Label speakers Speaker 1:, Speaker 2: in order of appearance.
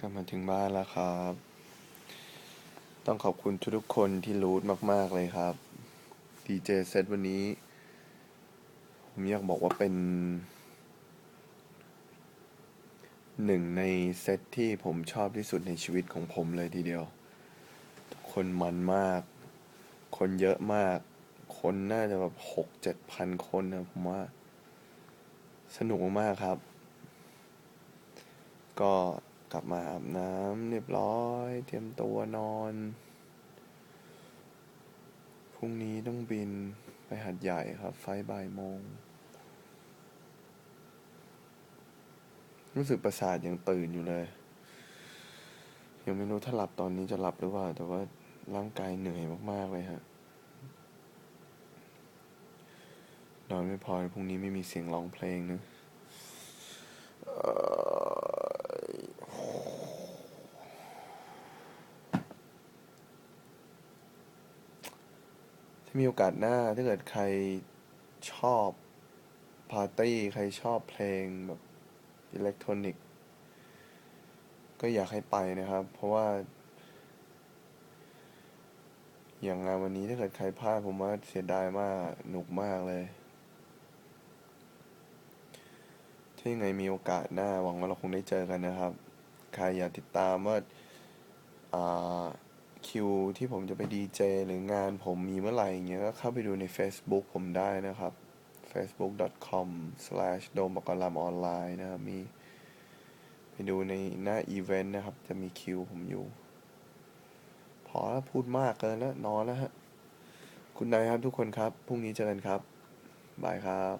Speaker 1: กลับมาถึงบ้านแล้วครับ ต้องขอบคุณทุกๆคนที่รูทมาก ๆ เลยครับดีเจเซตวันนี้ ผมอยากบอกว่าเป็น หนึ่งในเซตที่ผมชอบที่สุดในชีวิตของผมเลยทีเดียว ทุกคนมันมาก คนเยอะมาก คนน่าจะแบบหกเจ็ดพันคนนะผมว่า สนุกมากครับ ก็ กลับมาอาบน้ำเรียบร้อย เตรียมตัวนอน พรุ่งนี้ต้องบินไปหัดใหญ่ครับ ไฟบ่ายโมง รู้สึกประสาทยังตื่นอยู่เลย ยังไม่รู้ถ้าหลับตอนนี้จะหลับหรือเปล่า แต่ว่าร่างกายเหนื่อยมาก ๆ เลยฮะนอนไม่พอพรุ่งนี้ไม่มีเสียงร้องเพลงนะเอ่อถ้า มีโอกาสหน้าถ้าเกิดใครชอบปาร์ตี้ใครชอบเพลงแบบอิเล็กทรอนิกส์ก็อยากให้ไปนะครับ เพราะว่า อย่างงานวันนี้ถ้าเกิดใครพลาดผมว่าเสียดายมากหนุกมากเลยถ้ายังไงมีโอกาสหน้าหวังว่าเราคงได้เจอกันนะครับ ใครอยากติดตามว่าอ่า คิวที่ผมจะไปดีเจหรืองานผมมีเมื่อไหร่อย่างเงี้ยก็เข้าไปดูใน Facebook ผมได้นะครับ facebook.com slash โดมปกรลำออนไลน์นะครับมีไปดูในหน้าอีเวนต์นะครับ จะมีคิวผมอยู่ พอแล้วพูดมากเกินแล้วนอนแล้วฮะ คุณนายครับทุกคนครับ พรุ่งนี้เจอกันครับ บายครับ